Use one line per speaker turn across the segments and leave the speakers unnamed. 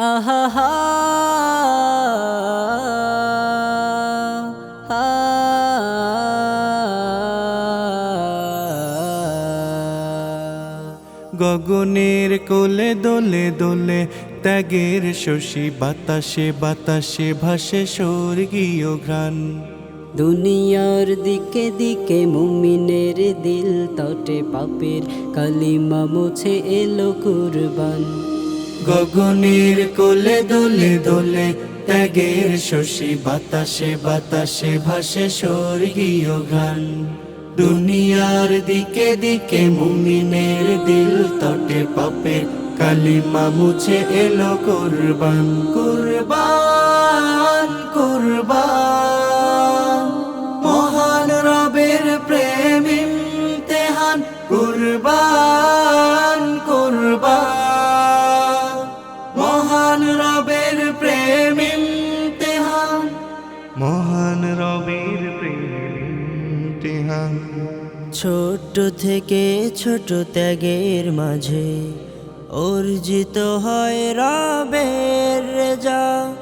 হা
গগনের কোলে দোলে দোলে ত্যাগের শশী বাতাসে বাতাসে ভাসে স্বর্গীয় ঘ্রাণ।
দুনিয়ার দিকে দিকে মুমিনের দিল তটে পাপের কালিমা মুছে এলো কুরবান।
গগনের কোলে দোলে দোলে ত্যাগের শশী, বাতাসে বাতাসে ভাসে স্বর্গীয় গান। দুনিয়ার দিকে দিকে মুমিনের দিল তটে, পাপের কালিমা মুছে এলো কুরবান কুরবান কুরবান। মহান রবের প্রেম
ছোট থেকে ছোট ত্যাগের মাঝে অর্জিত হয় রবের রেজা।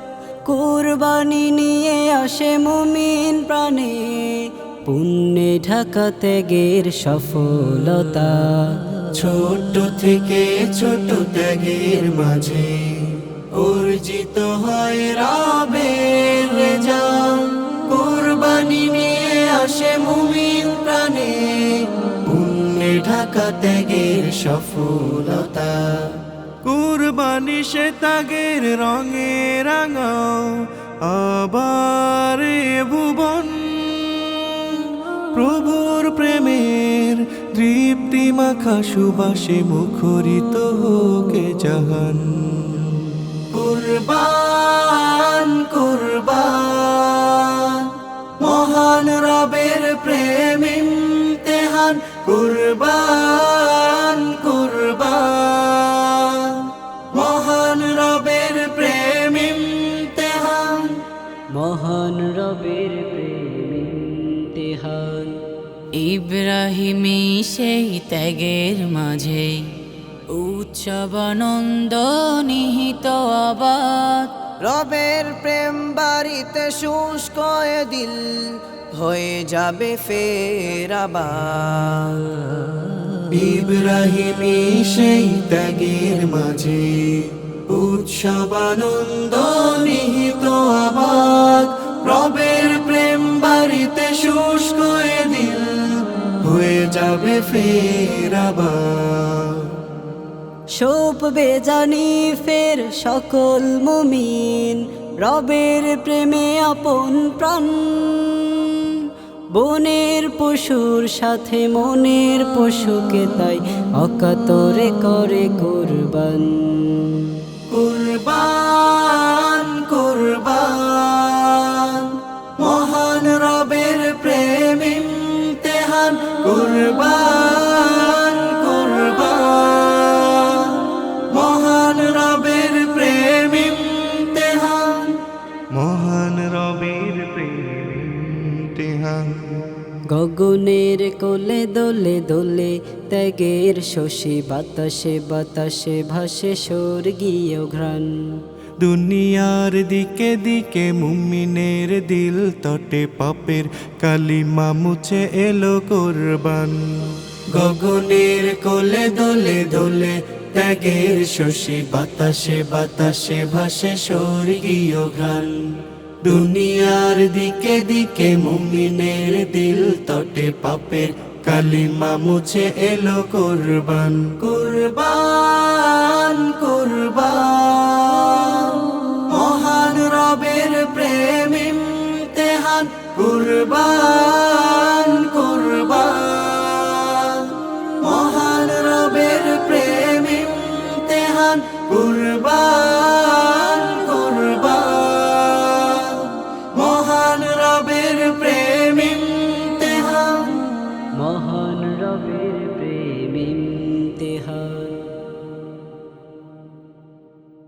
কুরবানি নিয়ে আসে মুমিন প্রাণে পুণ্যে ঢাকা ত্যাগের সফলতা।
ছোট থেকে ছোট ত্যাগের মাঝে অর্জিত হয় রাবের রেজা। কোরবানি নিয়ে আসে মুমিন প্রাণে। পুণ্যে ঢাকা ত্যাগের সফলতা। কুরবানি সে ত্যাগের রঙে রাঙাও আবার ভুবন। প্রভুর প্রেমের তৃপ্তি মাখা সুবাসে মুখরিত হোকে জাহান। কুরবান কুরবান। মহান রবের প্রেম ইমতেহান কুরবান কুরবান। মহান রবের প্রেম ইমতেহান।
মহান রবের প্রেমিতেহান ইব্রাহিমী সেই ত্যাগের মাঝে উৎসব আনন্দ নিহিত আবাদ।
রবের প্রেম বাড়িতে শুষ্ক এ দিল হয়ে যাবে ফের আবার
ইব্রাহিমী সেই ত্যাগের মাঝে উৎসব আনন্দ নিহিত আবাদ। রবের প্রেম বাড়িতে শুষ্ক এ দিল হয়ে যাবে ফের আবার
শোপবে জানি ফের সকল মুমিন, রবের প্রেমে আপন প্রাণ। বনের পশুর সাথে মনের পশুকে তাই অকাতরে করে কুরবান।
কুরবান কুরবান, মহান রবের প্রেম ইমতেহান। কুরবান
গগনের কোলে দোলে দোলে ত্যাগের শশী বাতাসে বাতাসে ভাসে স্বর্গীয় ঘ্রাণ।
দুনিয়ার দিকে দিকে মুমিনের দিল তটে পাপের কালিমা মুছে এলো কোরবান। গগনের কোলে দোলে দোলে ত্যাগের শশী বাতাসে বাতাসে ভাসে স্বর্গীয় ঘ্রাণ। দুনিয়ার দিকে দিকে মুমিনের দিল তটে পাপের কালিমা মুছে এলো কোরবান। কুরবান কুরবান। মহান রবের প্রেম ইমতেহান। কুরবান কুরবান। মহান রবের প্রেম ইমতেহান। কুরবান